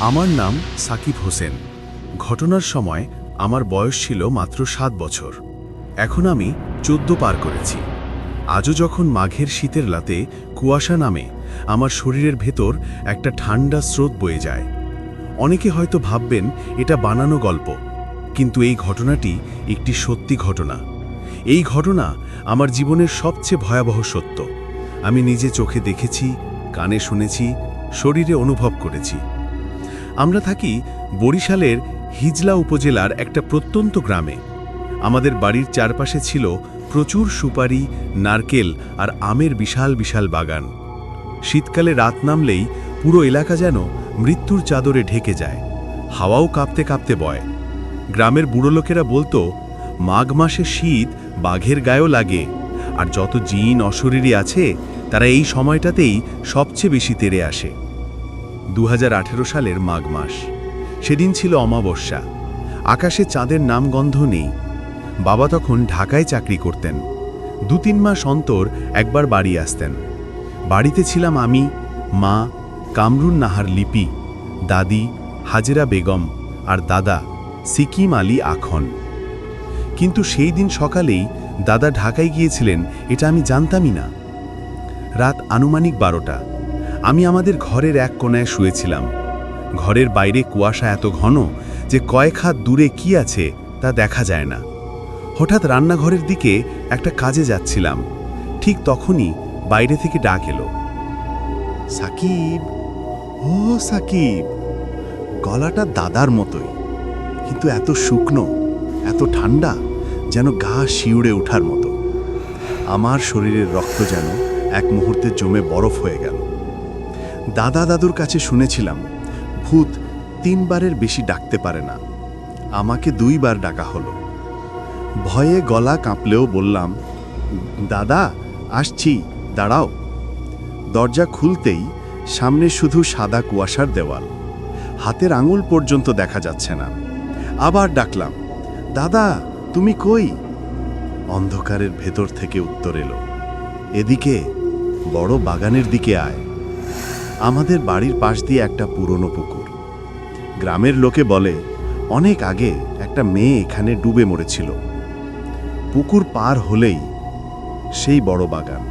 আমার নাম সাকিব হোসেন। ঘটনার সময় আমার বয়স ছিল মাত্র সাত বছর। এখন আমি চোদ্দ পার করেছি। আজও যখন মাঘের শীতের লাতে কুয়াশা নামে, আমার শরীরের ভেতর একটা ঠান্ডা স্রোত বয়ে যায়। অনেকে হয়তো ভাববেন, এটা বানানো গল্প। কিন্তু এই ঘটনাটি একটি সত্যি ঘটনা। এই ঘটনা আমার জীবনের সবচেয়ে ভয়াবহ সত্য। আমি নিজে চোখে দেখেছি, কানে শুনেছি, শরীরে অনুভব করেছি। আমরা থাকি বরিশালের হিজলা উপজেলার একটা প্রত্যন্ত গ্রামে। আমাদের বাড়ির চারপাশে ছিল প্রচুর সুপারি, নারকেল আর আমের বিশাল বিশাল বাগান। শীতকালে রাত নামলেই পুরো এলাকা যেন মৃত্যুর চাদরে ঢেকে যায়। হাওয়াও কাঁপতে কাঁপতে বয়। গ্রামের বুড়ো লোকেরা বলতো, মাঘ মাসে শীত বাঘের গায়েও লাগে, আর যত জিন অশরীরী আছে, তারা এই সময়টাতেই সবচেয়ে বেশি তেরে আসে। দু হাজার আঠেরো সালের মাঘ মাস। সেদিন ছিল অমাবস্যা। আকাশে চাঁদের নামগন্ধ নেই। বাবা তখন ঢাকায় চাকরি করতেন। দু তিন মাস অন্তর একবার বাড়ি আসতেন। বাড়িতে ছিলাম আমি, মা, কামরুন নাহার লিপি, দাদি, হাজেরা বেগম আর দাদা, সিকিম আলী আখন। কিন্তু সেই দিন সকালেই দাদা ঢাকায় গিয়েছিলেন, এটা আমি জানতামই না। রাত আনুমানিক বারোটা। আমি আমাদের ঘরের এক কোনায় শুয়েছিলাম। ঘরের বাইরে কুয়াশা এত ঘন যে কয়েক হাত দূরে কি আছে তা দেখা যায় না। হঠাৎ রান্নাঘরের দিকে একটা কাজে যাচ্ছিলাম। ঠিক তখনই বাইরে থেকে ডাক এলো। সাকিব, ও সাকিব, গলাটা দাদার মতোই, কিন্তু এত শুকনো, এত ঠান্ডা, যেন গা শিউড়ে ওঠার মতো। আমার শরীরের রক্ত যেন এক মুহূর্তে জমে বরফ হয়ে গেল। দাদা দাদুর কাছে শুনেছিলাম, ভূত তিনবারের বেশি ডাকতে পারে না। আমাকে দুইবার ডাকা হলো। ভয়ে গলা কাঁপলেও বললাম, দাদা, আসছি, দাঁড়াও। দরজা খুলতেই সামনে শুধু সাদা কুয়াশার দেওয়াল। হাতের আঙুল পর্যন্ত দেখা যাচ্ছে না। আবার ডাকলাম, দাদা, তুমি কই? অন্ধকারের ভেতর থেকে উত্তর এলো। এদিকে বড় বাগানের দিকে আয়। আমাদের বাড়ির পাশ দিয়ে একটা পুরনো পুকুর। গ্রামের লোকে বলে, অনেক আগে একটা মেয়ে এখানে ডুবে মরেছিল। পুকুর পার হলেই সেই বড় বাগান।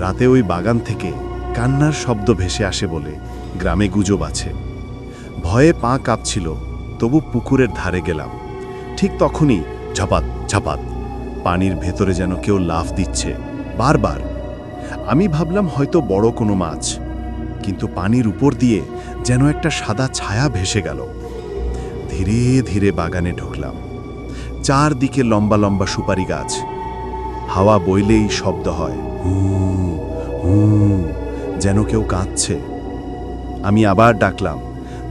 রাতে ওই বাগান থেকে কান্নার শব্দ ভেসে আসে বলে গ্রামে গুজব আছে। ভয়ে পা কাঁপছিল, তবু পুকুরের ধারে গেলাম। ঠিক তখনই ঝাপাত ঝাপাত, পানির ভেতরে যেন কেউ লাফ দিচ্ছে। বারবার। আমি ভাবলাম হয়তো বড় কোনো মাছ। কিন্তু পানির উপর দিয়ে যেন একটা সাদা ছায়া ভেসে গেল। ধীরে ধীরে বাগানে ঢুকলাম। চারদিকে লম্বা লম্বা সুপারি গাছ। হাওয়া বইলেই শব্দ হয় যেন কেউ কাঁদছে। আমি আবার ডাকলাম,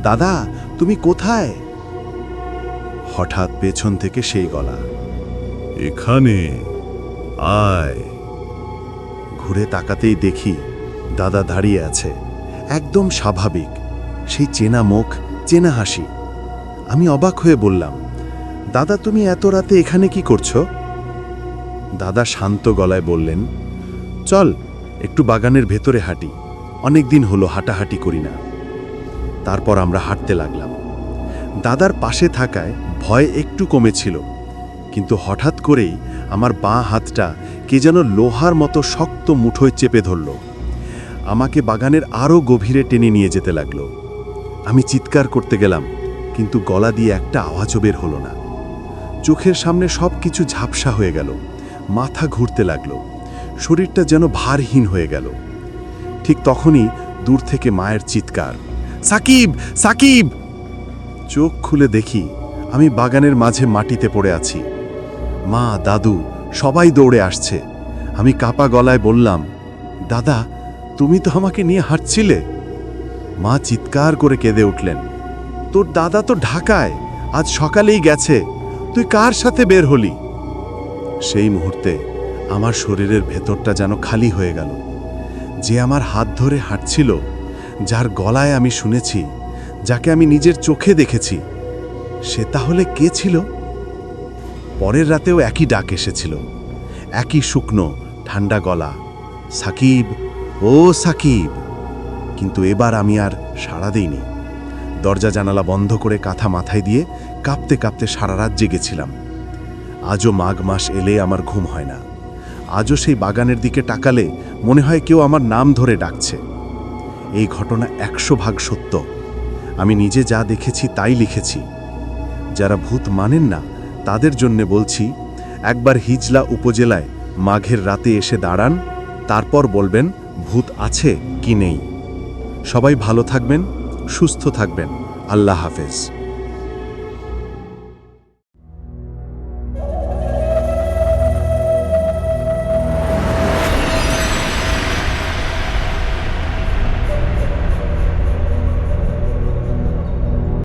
দাদা, তুমি কোথায়? হঠাৎ পেছন থেকে সেই গলা, এখানে, আয়। ঘুরে তাকাতেই দেখি দাদা দাঁড়িয়ে আছে। একদম স্বাভাবিক। সেই চেনা মুখ, চেনা হাসি। আমি অবাক হয়ে বললাম, দাদা, তুমি এত রাতে এখানে কি করছ? দাদা শান্ত গলায় বললেন, চল, একটু বাগানের ভেতরে হাঁটি। অনেক দিন হলো হাঁটাহাঁটি করি না। তারপর আমরা হাঁটতে লাগলাম। দাদার পাশে থাকায় ভয় একটু কমেছিল, কিন্তু হঠাৎ করেই আমার বাঁ হাতটা কে যেন লোহার মতো শক্ত মুঠোয় চেপে ধরল। আমাকে বাগানের আরও গভীরে টেনে নিয়ে যেতে লাগল। আমি চিৎকার করতে গেলাম, কিন্তু গলা দিয়ে একটা আওয়াজও বের হলো না। চোখের সামনে সব কিছু ঝাপসা হয়ে গেল, মাথা ঘুরতে লাগল, শরীরটা যেন ভারহীন হয়ে গেল। ঠিক তখনই দূর থেকে মায়ের চিৎকার, সাকিব সাকিব! চোখ খুলে দেখি আমি বাগানের মাঝে মাটিতে পড়ে আছি। মা, দাদু, সবাই দৌড়ে আসছে। আমি কাপা গলায় বললাম, দাদা তুমি তো আমাকে নিয়ে হাঁটছিলে। মা চিৎকার করে কেঁদে উঠলেন। তোর দাদা তো ঢাকায়, আজ সকালেই গেছে। তুই কার সাথে বের হলি? সেই মুহূর্তে আমার শরীরের ভেতরটা যেন খালি হয়ে গেল। যে আমার হাত ধরে হাঁটছিল, যার গলায় আমি শুনেছি, যাকে আমি নিজের চোখে দেখেছি, সে তাহলে কে ছিল? পরের রাতেও একই ডাক এসেছিল। একই শুকনো, ঠান্ডা গলা, সাকিব ও সাকিব, কিন্তু এবার আমি আর সাড়া দেইনি। দরজা জানালা বন্ধ করে কাঁথা মাথায় দিয়ে কাঁপতে কাঁপতে সারা রাত জেগেছিলাম। আজও মাঘ মাস এলে আমার ঘুম হয় না। আজও সেই বাগানের দিকে টাকালে মনে হয় কেউ আমার নাম ধরে ডাকছে। এই ঘটনা একশো ভাগ সত্য। আমি নিজে যা দেখেছি তাই লিখেছি। যারা ভূত মানেন না, তাদের জন্যে বলছি, একবার হিজলা উপজেলায় মাঘের রাতে এসে দাঁড়ান, তারপর বলবেন ভূত আছে কি নেই। সবাই ভালো থাকবেন সুস্থ থাকবেন। আল্লাহ হাফেজ।